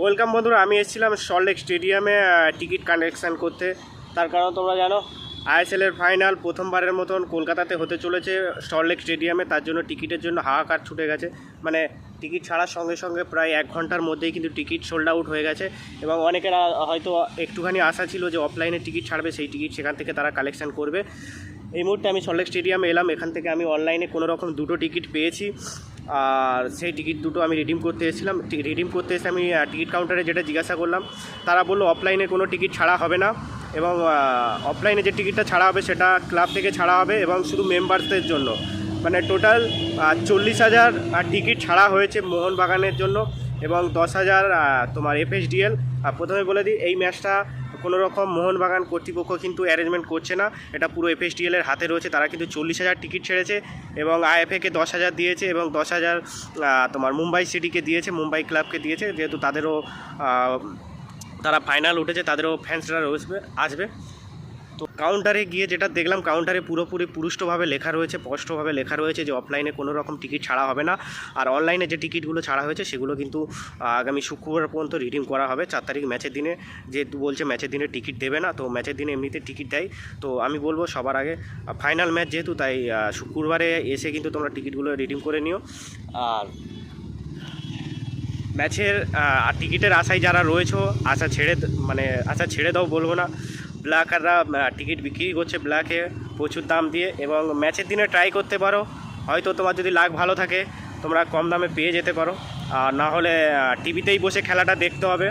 Welcome বন্ধুরা, আমি এসেছিলাম সল্টলেক স্টেডিয়ামে টিকিট কালেকশন করতে। তার কারণ তোমরা জানো আইএসএলের ফাইনাল প্রথমবারের মতন কলকাতাতে হতে চলেছে সল্টলেক স্টেডিয়ামে তার জন্য টিকিটের জন্য হাহাকার ছুটে গেছে। মানে টিকিট ছাড়ার সঙ্গে সঙ্গে প্রায় এক ঘণ্টার মধ্যেই কিন্তু টিকিট সোল্ড আউট হয়ে গেছে। এবং অনেকের হয়তো একটুখানি আশা ছিল যে অফলাইনে টিকিট ছাড়বে, সেই টিকিট সেখান থেকে তারা কালেকশান করবে। এই মুহূর্তে আমি সল্টলেক স্টেডিয়ামে এলাম। এখান থেকে আমি অনলাইনে কোনো রকম দুটো টিকিট পেয়েছি। আর সেই টিকিট দুটো আমি রিডিম করতে এসেছিলাম রিডিম করতে এসে আমি টিকিট কাউন্টারে যেটা জিজ্ঞাসা করলাম, তারা বলল অফলাইনে কোনো টিকিট ছাড়া হবে না এবং অফলাইনে যে টিকিটটা ছাড়া হবে সেটা ক্লাব থেকে ছাড়া হবে এবং শুধু মেম্বারসদের জন্য। মানে টোটাল চল্লিশ হাজার টিকিট ছাড়া হয়েছে মোহনবাগানের জন্য এবং দশ হাজার তোমার এফএসডিএল প্রথমে বলে দিই, এই ম্যাচটা কোনো রকম মোহনবাগান কর্তৃপক্ষ কিন্তু অ্যারেঞ্জমেন্ট করছে না। এটা পুরো এফএসডিএলের হাতে রয়েছে। তারা কিন্তু চল্লিশ হাজার টিকিট ছেড়েছে এবং আইএফএকে দশ হাজার দিয়েছে এবং দশ হাজার তোমার মুম্বাই সিটিকে দিয়েছে, মুম্বাই ক্লাবকে দিয়েছে। যেহেতু তাদেরও তারা ফাইনাল উঠেছে, তাদেরও ফ্যান্সরা আসবে আসবে। তো কাউন্টারে গিয়ে যেটা দেখলাম কাউন্টারে পুরোপুরি পুরুষ্টভাবে লেখা রয়েছে, স্পষ্টভাবে লেখা রয়েছে যে অফলাইনে কোনো রকম টিকিট ছাড়া হবে না। আর অনলাইনে যে টিকিটগুলো ছাড়া হয়েছে, সেগুলো কিন্তু আগামী শুক্রবার পর্যন্ত রিডিম করা হবে। চার তারিখ ম্যাচের দিনে যেহেতু বলছে ম্যাচের দিনে টিকিট দেবে না, তো ম্যাচের দিনে এমনিতে টিকিট দেয়। তো আমি বলব সবার আগে ফাইনাল ম্যাচ যেহেতু, তাই শুক্রবারে এসে কিন্তু তোমরা টিকিটগুলো রিডিম করে নিও। আর ম্যাচের আর টিকিটের আশায় যারা রয়েছে, আশা ছেড়ে মানে আশা ছেড়ে দাও বলব না। ব্ল্যাকাররা টিকিট বিক্রি করছে ব্ল্যাকে প্রচুর দাম দিয়ে এবং ম্যাচের দিনে ট্রাই করতে পারো। হয়তো তোমার যদি লাগ ভালো থাকে, তোমরা কম দামে পেয়ে যেতে পারো। আর না হলে টিভিতেই বসে খেলাটা দেখতে হবে।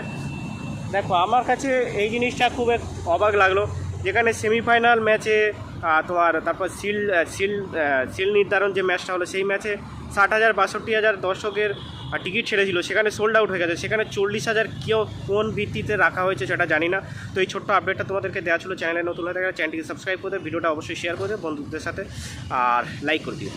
দেখো, আমার কাছে এই জিনিসটা খুব অবাক লাগল। যেখানে সেমিফাইনাল ম্যাচে তোমার তারপর সিল সিল সিল নির্ধারণ যে ম্যাচটা হলো, সেই ম্যাচে ষাট হাজার, বাষট্টি হাজার দর্শকের টিকিট ছেড়েছিল। সেখানে সোল্ড আউট হয়ে গেছে। সেখানে চল্লিশ হাজার কেউ কোন ভিত্তিতে রাখা হয়েছে সেটা জানি না। তো এই ছোট্ট আপডেটটা তোমাদেরকে দেওয়া ছিল চ্যানেলে নতুন হয়ে থাকে চ্যানেলটিকে সাবস্ক্রাইব করে ভিডিওটা অবশ্যই শেয়ার করে বন্ধুদের সাথে। আর লাইক করে দিও।